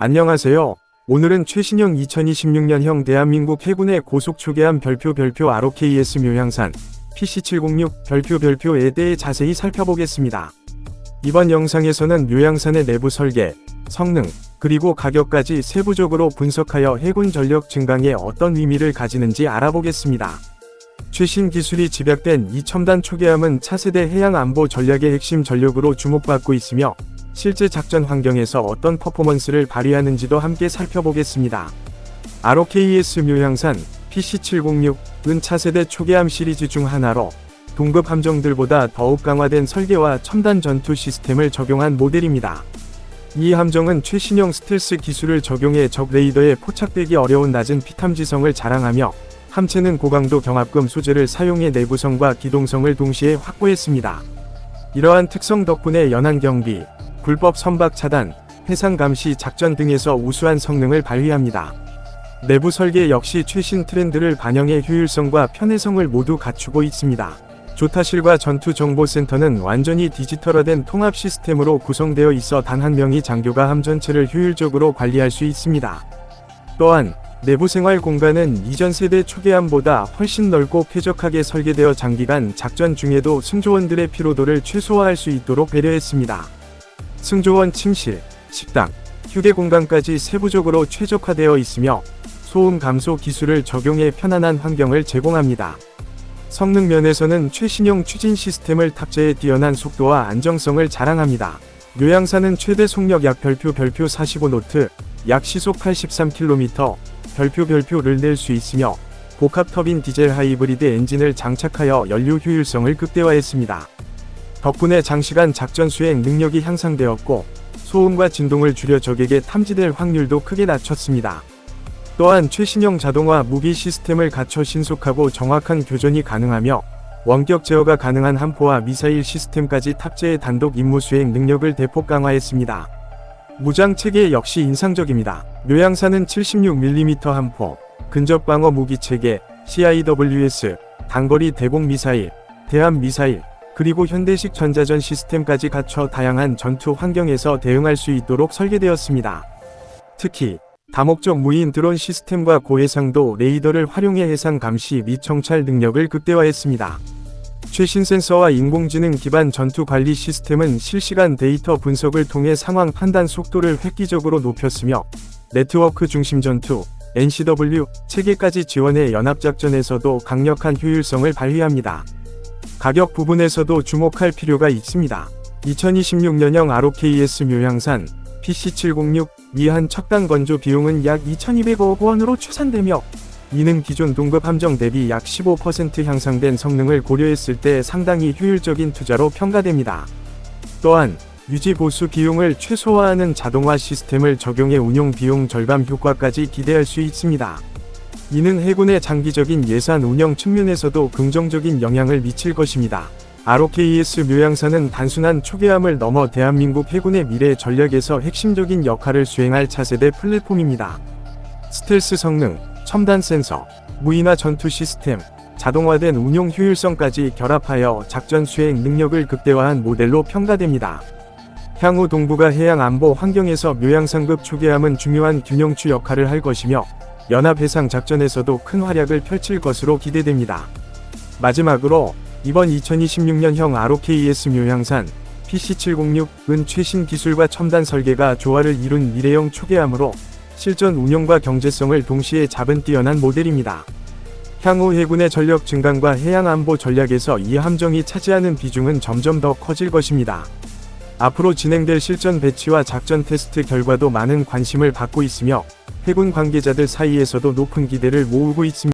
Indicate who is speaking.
Speaker 1: 안녕하세요. 오늘은 최신형 2026년형 대한민국 해군의 고속 초계함 별표 별표 ROKS 묘향산 PC706 별표 별표에 대해 자세히 살펴보겠습니다. 이번 영상에서는 묘향산의 내부 설계, 성능, 그리고 가격까지 세부적으로 분석하여 해군 전력 증강에 어떤 의미를 가지는지 알아보겠습니다. 최신 기술이 집약된 이 첨단 초계함은 차세대 해양 안보 전략의 핵심 전력으로 주목받고 있으며 실제 작전 환경에서 어떤 퍼포먼스를 발휘하는지도 함께 살펴보겠습니다. ROKS 묘향산 PC706은 차세대 초계함 시리즈 중 하나로 동급 함정들보다 더욱 강화된 설계와 첨단 전투 시스템을 적용한 모델입니다. 이 함정은 최신형 스텔스 기술을 적용해 적 레이더에 포착되기 어려운 낮은 피탐지성을 자랑하며 함체는 고강도 경합금 소재를 사용해 내구성과 기동성을 동시에 확보했습니다. 이러한 특성 덕분에 연안 경비, 불법 선박 차단, 해상 감시 작전 등에서 우수한 성능을 발휘합니다. 내부 설계 역시 최신 트렌드를 반영해 효율성과 편의성을 모두 갖추고 있습니다. 조타실과 전투정보센터는 완전히 디지털화된 통합 시스템으로 구성되어 있어 단 한 명이 장교가 함 전체를 효율적으로 관리할 수 있습니다. 또한 내부 생활 공간은 이전 세대 초계함보다 훨씬 넓고 쾌적하게 설계되어 장기간 작전 중에도 승조원들의 피로도를 최소화할 수 있도록 배려했습니다. 승조원 침실, 식당, 휴게 공간까지 세부적으로 최적화되어 있으며 소음 감소 기술을 적용해 편안한 환경을 제공합니다. 성능 면에서는 최신형 추진 시스템을 탑재해 뛰어난 속도와 안정성을 자랑합니다. 묘양사는 최대 속력 약 별표 별표 45노트, 약 시속 83km, 별표 별표를 낼 수 있으며 복합 터빈 디젤 하이브리드 엔진을 장착하여 연료 효율성을 극대화했습니다. 덕분에 장시간 작전 수행 능력이 향상되었고 소음과 진동을 줄여 적에게 탐지될 확률도 크게 낮췄습니다. 또한 최신형 자동화 무기 시스템을 갖춰 신속하고 정확한 교전이 가능하며 원격 제어가 가능한 함포와 미사일 시스템까지 탑재해 단독 임무 수행 능력을 대폭 강화했습니다. 무장 체계 역시 인상적입니다. 묘양사는 76mm 함포, 근접 방어 무기 체계, CIWS, 단거리 대공 미사일, 대함 미사일, 그리고 현대식 전자전 시스템까지 갖춰 다양한 전투 환경에서 대응할 수 있도록 설계되었습니다. 특히 다목적 무인 드론 시스템과 고해상도 레이더를 활용해 해상 감시 및 정찰 능력을 극대화했습니다. 최신 센서와 인공지능 기반 전투 관리 시스템은 실시간 데이터 분석을 통해 상황 판단 속도를 획기적으로 높였으며 네트워크 중심 전투, NCW 체계까지 지원해 연합작전에서도 강력한 효율성을 발휘합니다. 가격 부분에서도 주목할 필요가 있습니다. 2026년형 ROKS 묘향산 PC706 미한 척당 건조 비용은 약 2200억 원으로 추산되며 이는 기존 동급 함정 대비 약 15% 향상된 성능을 고려했을 때 상당히 효율적인 투자로 평가됩니다. 또한 유지 보수 비용을 최소화하는 자동화 시스템을 적용해 운용 비용 절감 효과까지 기대할 수 있습니다. 이는 해군의 장기적인 예산 운영 측면에서도 긍정적인 영향을 미칠 것입니다. ROKS 묘양사는 단순한 초계함을 넘어 대한민국 해군의 미래 전략에서 핵심적인 역할을 수행할 차세대 플랫폼입니다. 스텔스 성능, 첨단 센서, 무인화 전투 시스템, 자동화된 운용 효율성까지 결합하여 작전 수행 능력을 극대화한 모델로 평가됩니다. 향후 동북아 해양 안보 환경에서 묘양상급 초계함은 중요한 균형추 역할을 할 것이며 연합해상 작전에서도 큰 활약을 펼칠 것으로 기대됩니다. 마지막으로 이번 2026년형 ROKS 묘향산 PC706은 최신 기술과 첨단 설계가 조화를 이룬 미래형 초계함으로 실전 운용과 경제성을 동시에 잡은 뛰어난 모델입니다. 향후 해군의 전력 증강과 해양 안보 전략에서 이 함정이 차지하는 비중은 점점 더 커질 것입니다. 앞으로 진행될 실전 배치와 작전 테스트 결과도 많은 관심을 받고 있으며 해군 관계자들 사이에서도 높은 기대를 모으고 있습니다.